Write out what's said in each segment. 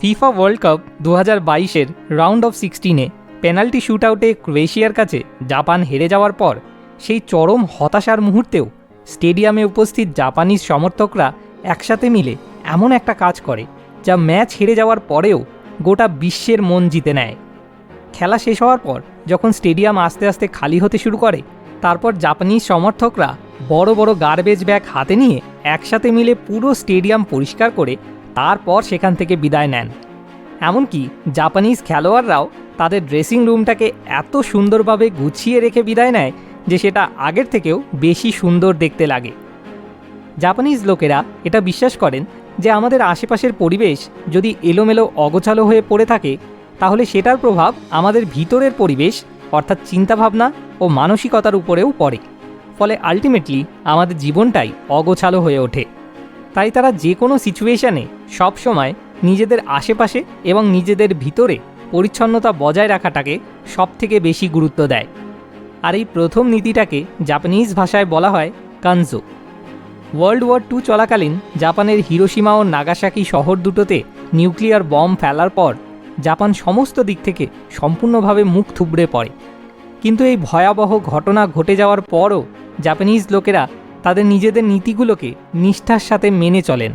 FIFA world cup দু হাজার বাইশের রাউন্ড অফ সিক্সটিনে পেনাল্টি শ্যুট আউটে ক্রোয়েশিয়ার কাছে জাপান হেরে যাওয়ার পর, সেই চরম হতাশার মুহূর্তেও স্টেডিয়ামে উপস্থিত জাপানিজ সমর্থকরা একসাথে মিলে এমন একটা কাজ করে, যা ম্যাচ হেরে যাওয়ার পরেও গোটা বিশ্বের মন জিতে নেয়। খেলা শেষ হওয়ার পর যখন স্টেডিয়াম আস্তে আস্তে খালি হতে শুরু করে, তারপর জাপানিজ সমর্থকরা বড় বড় গার্বেজ ব্যাগ হাতে নিয়ে একসাথে মিলে পুরো স্টেডিয়াম পরিষ্কার করে তারপর সেখান থেকে বিদায় নেন। এমনকি জাপানিজ খেলোয়াড়রাও তাদের ড্রেসিং রুমটাকে এত সুন্দরভাবে গুছিয়ে রেখে বিদায় নেয় যে সেটা আগের থেকেও বেশি সুন্দর দেখতে লাগে। জাপানিজ লোকেরা এটা বিশ্বাস করেন যে আমাদের আশেপাশের পরিবেশ যদি এলোমেলো অগোছালো হয়ে পড়ে থাকে, তাহলে সেটার প্রভাব আমাদের ভিতরের পরিবেশ, অর্থাৎ চিন্তাভাবনা ও মানসিকতার উপরেও পড়ে। ফলে আলটিমেটলি আমাদের জীবনটাই অগোছালো হয়ে ওঠে। তাই তারা যে কোনো সিচুয়েশানে সবসময় নিজেদের আশেপাশে এবং নিজেদের ভিতরে পরিচ্ছন্নতা বজায় রাখাটাকে সবথেকে বেশি গুরুত্ব দেয়। আর এই প্রথম নীতিটাকে জাপানিজ ভাষায় বলা হয় কানজো ওয়ার্ল্ড ওয়ার টু চলাকালীন জাপানের হিরোসীমা ও নাগাসাকি শহর দুটোতে নিউক্লিয়ার বম ফেলার পর জাপান সমস্ত দিক থেকে সম্পূর্ণভাবে মুখ থুবড়ে পড়ে। কিন্তু এই ভয়াবহ ঘটনা ঘটে যাওয়ার পরও জাপানিজ লোকেরা তাদের নিজেদের নীতিগুলোকে নিষ্ঠার সাথে মেনে চলেন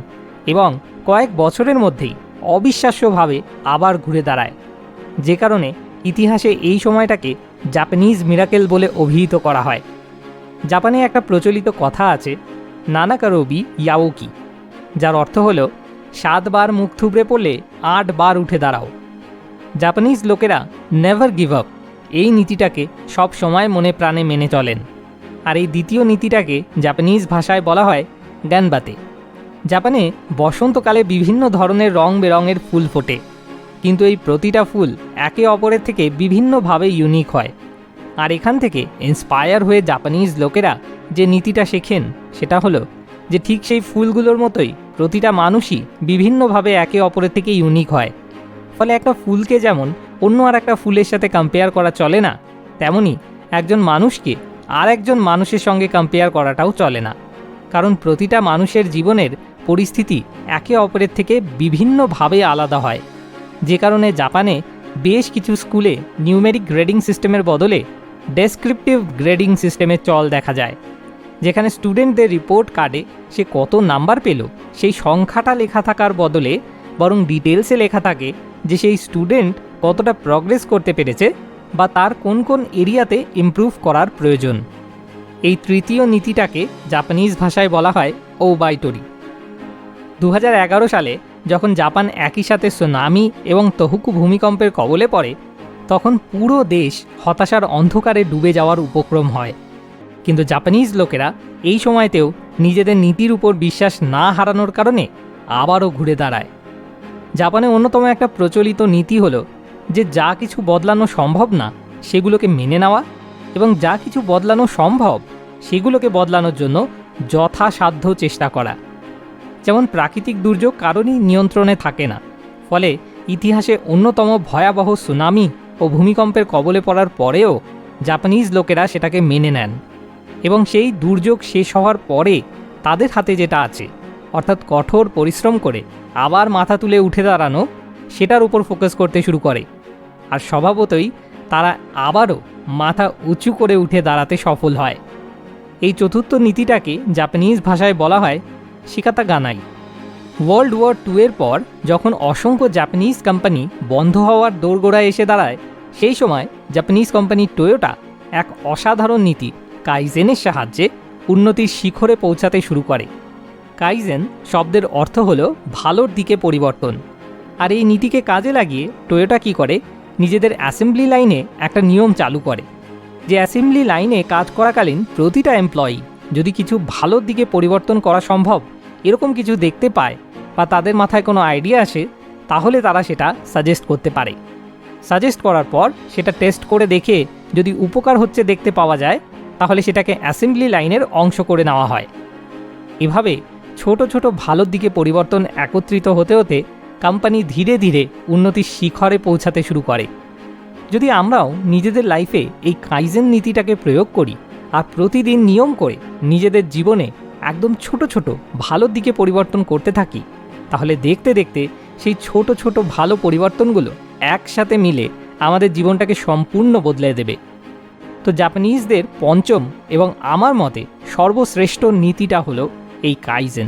এবং কয়েক বছরের মধ্যেই অবিশ্বাস্যভাবে আবার ঘুরে দাঁড়ায়। যে কারণে ইতিহাসে এই সময়টাকে জাপানিজ মিরাকেল বলে অভিহিত করা হয়। জাপানে একটা প্রচলিত কথা আছে, নানাকারবি ইয়াওকি, যার অর্থ হল সাতবার মুখ থুবড়ে পড়লে আট বার উঠে দাঁড়াও। জাপানিজ লোকেরা নেভার গিভ আপ এই নীতিটাকে সব সময় মনে প্রাণে মেনে চলেন। আর এই দ্বিতীয় নীতিটাকে জাপানিজ ভাষায় বলা হয় গ্যানবাতে জাপানে বসন্তকালে বিভিন্ন ধরনের রং বেরঙের ফুল ফোটে। কিন্তু এই প্রতিটা ফুল একে অপরের থেকে বিভিন্নভাবে ইউনিক হয়। আর এখান থেকে ইন্সপায়ার হয়ে জাপানিজ লোকেরা যে নীতিটা শেখেন, সেটা হলো যে ঠিক সেই ফুলগুলোর মতোই প্রতিটা মানুষই বিভিন্নভাবে একে অপরের থেকে ইউনিক হয়। ফলে একটা ফুলকে যেমন অন্য আর একটা ফুলের সাথে কম্পেয়ার করা চলে না, তেমনি একজন মানুষকে আর একজন মানুষের সঙ্গে কম্পেয়ার করাটাও চলে না। কারণ প্রতিটা মানুষের জীবনের পরিস্থিতি একে অপরের থেকে বিভিন্নভাবে আলাদা হয়। যে কারণে জাপানে বেশ কিছু স্কুলে নিউমেরিক গ্রেডিং সিস্টেমের বদলে ডেসক্রিপটিভ গ্রেডিং সিস্টেমের চল দেখা যায়। যেখানে স্টুডেন্টদের রিপোর্ট কার্ডে সে কত নাম্বার পেল, সেই সংখ্যাটা লেখা থাকার বদলে বরং ডিটেলসে লেখা থাকে যে সেই স্টুডেন্ট কতটা প্রগ্রেস করতে পেরেছে বা তার কোন কোন এরিয়াতে ইমপ্রুভ করার প্রয়োজন। এই তৃতীয় নীতিটাকে জাপানিজ ভাষায় বলা হয় ও বাইটরি দু সালে যখন জাপান একই সাথে সুনামি এবং তহুকু ভূমিকম্পের কবলে পড়ে, তখন পুরো দেশ হতাশার অন্ধকারে ডুবে যাওয়ার উপক্রম হয়। কিন্তু জাপানিজ লোকেরা এই সময়তেও নিজেদের নীতির উপর বিশ্বাস না হারানোর কারণে আবারও ঘুরে দাঁড়ায়। জাপানে অন্যতম একটা প্রচলিত নীতি হলো যে যা কিছু বদলানো সম্ভব না, সেগুলোকে মেনে নেওয়া এবং যা কিছু বদলানো সম্ভব, সেগুলোকে বদলানোর জন্য যথাসাধ্য চেষ্টা করা। যেমন প্রাকৃতিক দুর্যোগ কারণই নিয়ন্ত্রণে থাকে না, ফলে ইতিহাসে অন্যতম ভয়াবহ সুনামি ও ভূমিকম্পের কবলে পড়ার পরেও জাপানিজ লোকেরা সেটাকে মেনে নেন এবং সেই দুর্যোগ শেষ হওয়ার পরে তাদের হাতে যেটা আছে, অর্থাৎ কঠোর পরিশ্রম করে আবার মাথা তুলে উঠে দাঁড়ানো সেটার উপর ফোকাস করতে শুরু করে। আর স্বভাবতই তারা আবারও মাথা উঁচু করে উঠে দাঁড়াতে সফল হয়। এই চতুর্থ নীতিটাকে জাপানিজ ভাষায় বলা হয় শিকাতা গানাই ওয়ার্ল্ড ওয়ার টু এর পর যখন অসংখ্য জাপানিজ কোম্পানি বন্ধ হওয়ার দোরগোড়ায় এসে দাঁড়ায়, সেই সময় জাপানিজ কোম্পানি টয়োটা এক অসাধারণ নীতি কাইজেনের সাহায্যে উন্নতির শিখরে পৌঁছাতে শুরু করে। কাইজেন শব্দের অর্থ হল ভালোর দিকে পরিবর্তন। আর এই নীতিকে কাজে লাগিয়ে টয়োটা কি করে? নিজেদের অ্যাসেম্বলি লাইনে একটা নিয়ম চালু করে। যে অ্যাসেম্বলি লাইনে কাজ করাকালীন প্রতিটা এমপ্লয়ি যদি কিছু ভালোর দিকে পরিবর্তন করা সম্ভব, এরকম কিছু দেখতে পায় বা তাদের মাথায় কোনো আইডিয়া আসে, তাহলে তারা সেটা সাজেস্ট করতে পারে। সাজেস্ট করার পর সেটা টেস্ট করে দেখে যদি উপকার হচ্ছে দেখতে পাওয়া যায়, তাহলে সেটাকে অ্যাসেম্বলি লাইনের অংশ করে নেওয়া হয়। এভাবে ছোট ছোট ভালোর দিকে পরিবর্তন একত্রিত হতে হতে কোম্পানি ধীরে ধীরে উন্নতির শিখরে পৌঁছাতে শুরু করে। যদি আমরাও নিজেদের লাইফে এই কাইজেন নীতিটাকে প্রয়োগ করি আর প্রতিদিন নিয়ম করে নিজেদের জীবনে একদম ছোট ছোট ভালোর দিকে পরিবর্তন করতে থাকি, তাহলে দেখতে দেখতে সেই ছোট ছোট ভালো পরিবর্তনগুলো একসাথে মিলে আমাদের জীবনটাকে সম্পূর্ণ বদলে দেবে। তো জাপানিজদের পঞ্চম এবং আমার মতে সর্বশ্রেষ্ঠ নীতিটা হলো এই কাইজেন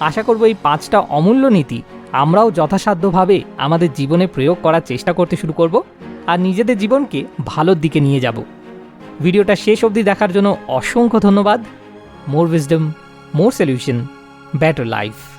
আশা করব এই পাঁচটা অমূল্য নীতি আমরাও যথাসাধ্যভাবে আমাদের জীবনে প্রয়োগ করার চেষ্টা করতে শুরু করব আর নিজেদের জীবনকে ভালোর দিকে নিয়ে যাব। ভিডিওটা শেষ অবধি দেখার জন্য অসংখ্য ধন্যবাদ। More wisdom more solution better life